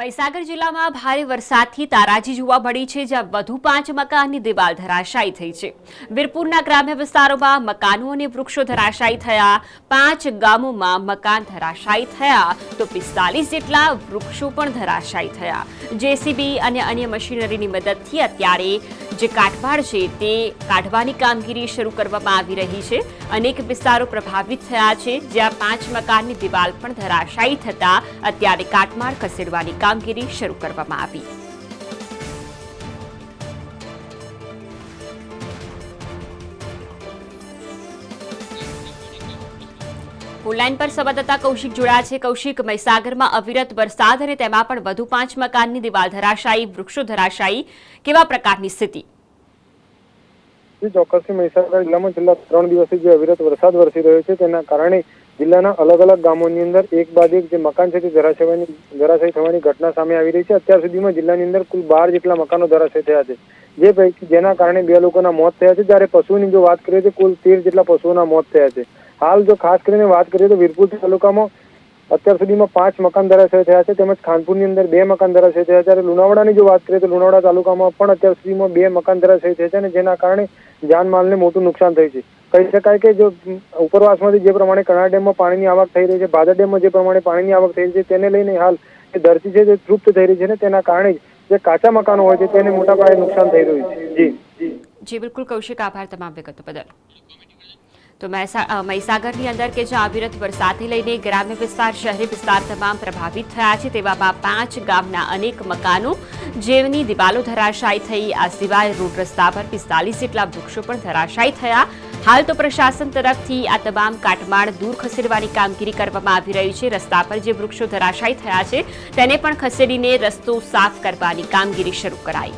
મહીસાગર જિલ્લામાં ભારે વરસાદથી તારાજી જોવા મળી છે, જ્યાં વધુ પાંચ મકાનની દિવાલ ધરાશાયી થઈ છે. વીરપુરના ગ્રામ્ય વિસ્તારોમાં મકાનો અને વૃક્ષો ધરાશાયી થયા, પાંચ ગામોમાં મકાન ધરાશાયી થયા તો પિસ્તાલીસ જેટલા વૃક્ષો પણ ધરાશાયી થયા. જેસીબી અને અન્ય મશીનરીની મદદથી અત્યારે જે કાટમાળ છે તે કાઢવાની કામગીરી શરૂ કરવામાં આવી રહી છે. અનેક વિસ્તારો પ્રભાવિત થયા છે. જ્યાં પાંચ મકાનની દિવાલ પણ ધરાશાયી થતા અત્યારે કાટમાળ ખસેડવાની કામગીરી શરૂ કરવામાં આવી. ફૂલલાઈન પર સંવાદદાતા કૌશિક જોડાયા છે. કૌશિક, મહીસાગરમાં અવિરત વરસાદ અને તેમાં પણ વધુ પાંચ મકાનની દિવાલ ધરાશાયી, વૃક્ષો ધરાશાયી. કેવા પ્રકારની સ્થિતિ? ચોક્કસથી મહીસાગર જિલ્લામાં છેલ્લા ત્રણ દિવસથી જે અવિરત વરસાદ વરસી રહ્યો છે, તેના કારણે જિલ્લાના અલગ અલગ ગામોની અંદર એક બાદ એક જે મકાન છે, તે ધરાશયની ધરાશય થવાની ઘટના સામે આવી રહી છે. અત્યાર સુધીમાં જિલ્લાની અંદર કુલ બાર જેટલા મકાનો ધરાશય થયા છે. જે પૈકી, જેના કારણે બે લોકોના મોત થયા છે. જ્યારે પશુની જો વાત કરીએ તો કુલ તેર જેટલા પશુઓના મોત થયા છે. હાલ જો ખાસ કરીને વાત કરીએ તો વીરપુર તાલુકામાં અત્યાર સુધીમાં પાંચ મકાન ધરાશય થયા છે. તેમજ ખાનપુરની અંદર બે મકાન ધરાશય થયા છે. લુણાવાડાની જો વાત કરીએ તો લુણાવાડા તાલુકામાં પણ અત્યાર સુધીમાં બે મકાન ધરાશય થયા છે અને જેના કારણે જાનમાલને મોટું નુકસાન થયું છે. કહી શકાય કે જો ઉપરવાસમાંથી જે પ્રમાણે કણાર ડેમમાં પાણીની આવક થઈ રહી છે, ભાદર ડેમમાં જે પ્રમાણે પાણીની આવક થઈ રહી છે, તેને લઈને હાલ જે ધરતી છે તે તૃપ્ત થઈ રહી છે ને તેના કારણે જ જે કાચા મકાનો હોય છે, તેને મોટા પાયે નુકસાન થઈ રહ્યું છે. જી. જી જી બિલકુલ કૌશિક, આભાર તમામ વિગતો બદલ. તો મહેસા- મહીસાગરની અંદર કે જ્યાં અવિરત વરસાદને લઈને ગ્રામ્ય વિસ્તાર, શહેરી વિસ્તાર તમામ પ્રભાવિત થયા છે, તેવામાં પાંચ ગામના અનેક મકાનો જેમની દિવાલો ધરાશાયી થઈ. આ સિવાય રોડ રસ્તા પર પિસ્તાલીસ જેટલા વૃક્ષો પણ ધરાશાયી થયા. હાલ તો પ્રશાસન તરફથી આ તમામ કાટમાળ દૂર ખસેડવાની કામગીરી કરવામાં આવી રહી છે. રસ્તા પર જે વૃક્ષો ધરાશાયી થયા છે, તેને પણ ખસેડીને રસ્તો સાફ કરવાની કામગીરી શરૂ કરાઈ.